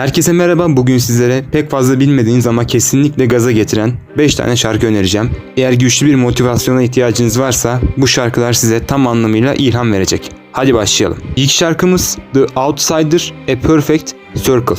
Herkese merhaba. Bugün sizlere pek fazla bilmediğiniz ama kesinlikle gaza getiren 5 tane şarkı önereceğim. Eğer güçlü bir motivasyona ihtiyacınız varsa bu şarkılar size tam anlamıyla ilham verecek. Hadi başlayalım. İlk şarkımız The Outsider A Perfect Circle.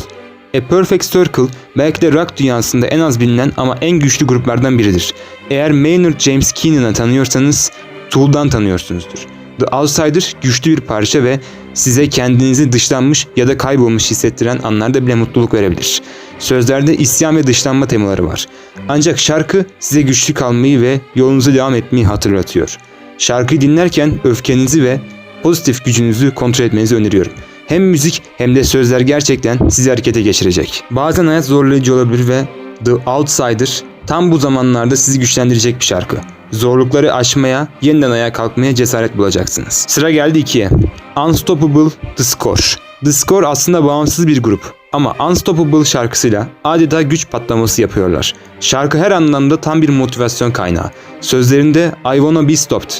A Perfect Circle belki de rock dünyasında en az bilinen ama en güçlü gruplardan biridir. Eğer Maynard James Keenan'ı tanıyorsanız Tool'dan tanıyorsunuzdur. The Outsider güçlü bir parça ve size kendinizi dışlanmış ya da kaybolmuş hissettiren anlarda bile mutluluk verebilir. Sözlerde isyan ve dışlanma temaları var. Ancak şarkı size güçlü kalmayı ve yolunuza devam etmeyi hatırlatıyor. Şarkıyı dinlerken öfkenizi ve pozitif gücünüzü kontrol etmenizi öneriyorum. Hem müzik hem de sözler gerçekten sizi harekete geçirecek. Bazen hayat zorlayıcı olabilir ve The Outsider tam bu zamanlarda sizi güçlendirecek bir şarkı. Zorlukları aşmaya, yeniden ayağa kalkmaya cesaret bulacaksınız. Sıra geldi ikiye. Unstoppable The Score. The Score aslında bağımsız bir grup. Ama Unstoppable şarkısıyla adeta güç patlaması yapıyorlar. Şarkı her anlamda tam bir motivasyon kaynağı. Sözlerinde I wanna be stopped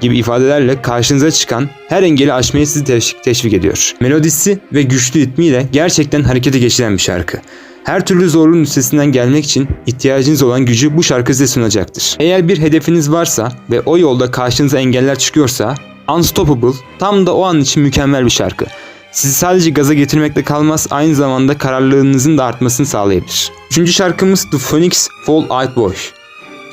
gibi ifadelerle karşınıza çıkan her engeli aşmaya sizi teşvik, teşvik ediyor. Melodisi ve güçlü ritmiyle gerçekten harekete geçiren bir şarkı. Her türlü zorluğun üstesinden gelmek için ihtiyacınız olan gücü bu şarkı size sunacaktır. Eğer bir hedefiniz varsa ve o yolda karşınıza engeller çıkıyorsa Unstoppable tam da o an için mükemmel bir şarkı. Sizi sadece gaza getirmekle kalmaz aynı zamanda kararlılığınızın da artmasını sağlayabilir. Üçüncü şarkımız The Phoenix Fall Out Boy.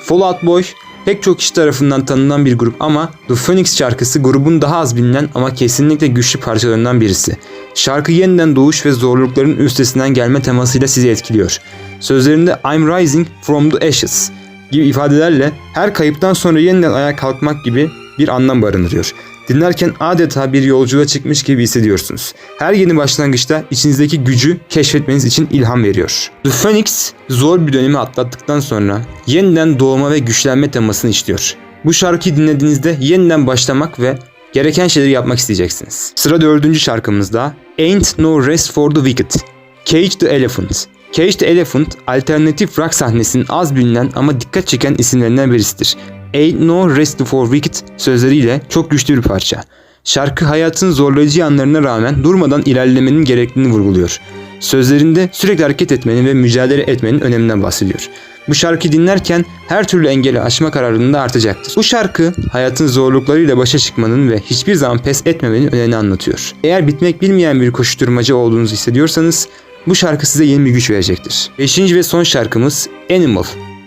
Fall Out Boy pek çok kişi tarafından tanınan bir grup ama The Phoenix şarkısı grubun daha az bilinen ama kesinlikle güçlü parçalarından birisi. Şarkı yeniden doğuş ve zorlukların üstesinden gelme temasıyla sizi etkiliyor. Sözlerinde I'm rising from the ashes gibi ifadelerle her kayıptan sonra yeniden ayağa kalkmak gibi bir anlam barındırıyor. Dinlerken adeta bir yolculuğa çıkmış gibi hissediyorsunuz. Her yeni başlangıçta içinizdeki gücü keşfetmeniz için ilham veriyor. The Phoenix zor bir dönemi atlattıktan sonra yeniden doğma ve güçlenme temasını işliyor. Bu şarkıyı dinlediğinizde yeniden başlamak ve gereken şeyleri yapmak isteyeceksiniz. Sıra dördüncü şarkımızda Ain't No Rest For The Wicked Cage the Elephant Cage the Elephant alternatif rock sahnesinin az bilinen ama dikkat çeken isimlerinden birisidir. Ain't No Rest For Wicked sözleriyle çok güçlü bir parça. Şarkı hayatın zorlayıcı yanlarına rağmen durmadan ilerlemenin gerektiğini vurguluyor. Sözlerinde sürekli hareket etmenin ve mücadele etmenin öneminden bahsediyor. Bu şarkıyı dinlerken her türlü engeli aşma kararının da artacaktır. Bu şarkı hayatın zorluklarıyla başa çıkmanın ve hiçbir zaman pes etmemenin önemini anlatıyor. Eğer bitmek bilmeyen bir koşuşturmacı olduğunuzu hissediyorsanız bu şarkı size yeni bir güç verecektir. Beşinci ve son şarkımız Animal,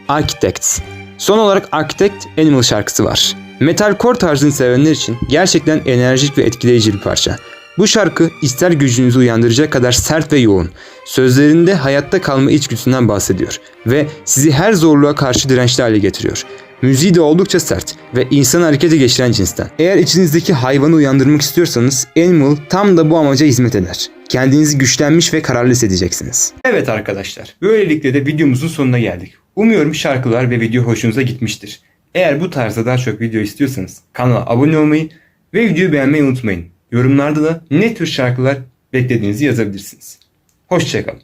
Architects. Son olarak Architect Animal şarkısı var. Metalcore tarzını sevenler için gerçekten enerjik ve etkileyici bir parça. Bu şarkı ister gücünüzü uyandıracak kadar sert ve yoğun. Sözlerinde hayatta kalma içgüdüsünden bahsediyor ve sizi her zorluğa karşı dirençli hale getiriyor. Müziği de oldukça sert ve insanı harekete geçiren cinsten. Eğer içinizdeki hayvanı uyandırmak istiyorsanız Animal tam da bu amaca hizmet eder. Kendinizi güçlenmiş ve kararlı hissedeceksiniz. Evet arkadaşlar, böylelikle de videomuzun sonuna geldik. Umuyorum şarkılar ve video hoşunuza gitmiştir. Eğer bu tarzda daha çok video istiyorsanız kanala abone olmayı ve videoyu beğenmeyi unutmayın. Yorumlarda da ne tür şarkılar beklediğinizi yazabilirsiniz. Hoşçakalın.